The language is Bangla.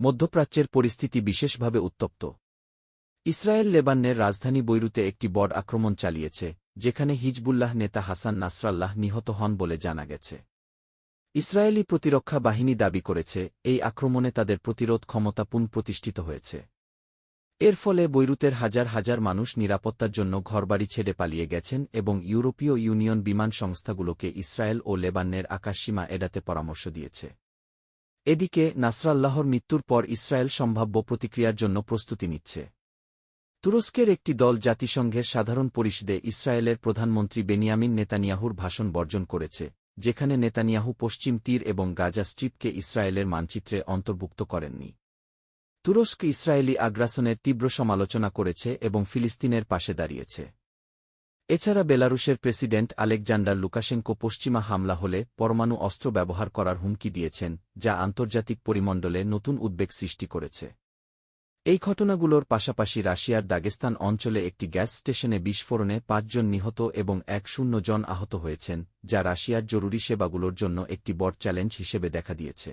মধ্যপ্রাচ্যের পরিস্থিতি বিশেষভাবে উত্তপ্ত। ইসরায়েল লেবাননের রাজধানী বৈরুতে একটি বড় আক্রমণ চালিয়েছে, যেখানে হিজবুল্লাহ নেতা হাসান নাসরাল্লাহ নিহত হন বলে জানা গেছে। ইসরায়েলি প্রতিরক্ষা বাহিনী দাবি করেছে, এই আক্রমণে তাদের প্রতিরোধ ক্ষমতা পুনঃপ্রতিষ্ঠিত হয়েছে। এর ফলে বৈরুতের হাজার হাজার মানুষ নিরাপত্তার জন্য ঘরবাড়ি ছেড়ে পালিয়ে গেছেন এবং ইউরোপীয় ইউনিয়ন বিমান সংস্থাগুলোকে ইসরায়েল ও লেবাননের আকাশসীমা এড়াতে পরামর্শ দিয়েছে। এদিকে নাসরাল্লাহর মৃত্যুর পর ইসরায়েল সম্ভাব্য প্রতিক্রিয়ার জন্য প্রস্তুতি নিচ্ছে। তুরস্কের একটি দল জাতিসংঘের সাধারণ পরিষদে ইসরায়েলের প্রধানমন্ত্রী বেনিয়ামিন নেতানিয়াহুর ভাষণ বর্জন করেছে, যেখানে নেতানিয়াহু পশ্চিম তীর এবং গাজা স্ট্রিপকে ইসরায়েলের মানচিত্রে অন্তর্ভুক্ত করেননি। তুরস্ক ইসরায়েলি আগ্রাসনের তীব্র সমালোচনা করেছে এবং ফিলিস্তিনের পাশে দাঁড়িয়েছে। এছাড়া বেলারুশের প্রেসিডেন্ট আলেকজান্ডার লুকাশেঙ্কো পশ্চিমা হামলা হলে পরমাণু অস্ত্র ব্যবহার করার হুমকি দিয়েছেন, যা আন্তর্জাতিক পরিমণ্ডলে নতুন উদ্বেগ সৃষ্টি করেছে। এই ঘটনাগুলোর পাশাপাশি রাশিয়ার দাগেস্তান অঞ্চলে একটি গ্যাস স্টেশনে বিস্ফোরণে পাঁচজন নিহত এবং এক শূন্য জন আহত হয়েছেন, যা রাশিয়ার জরুরি সেবাগুলোর জন্য একটি বড় চ্যালেঞ্জ হিসেবে দেখা দিয়েছে।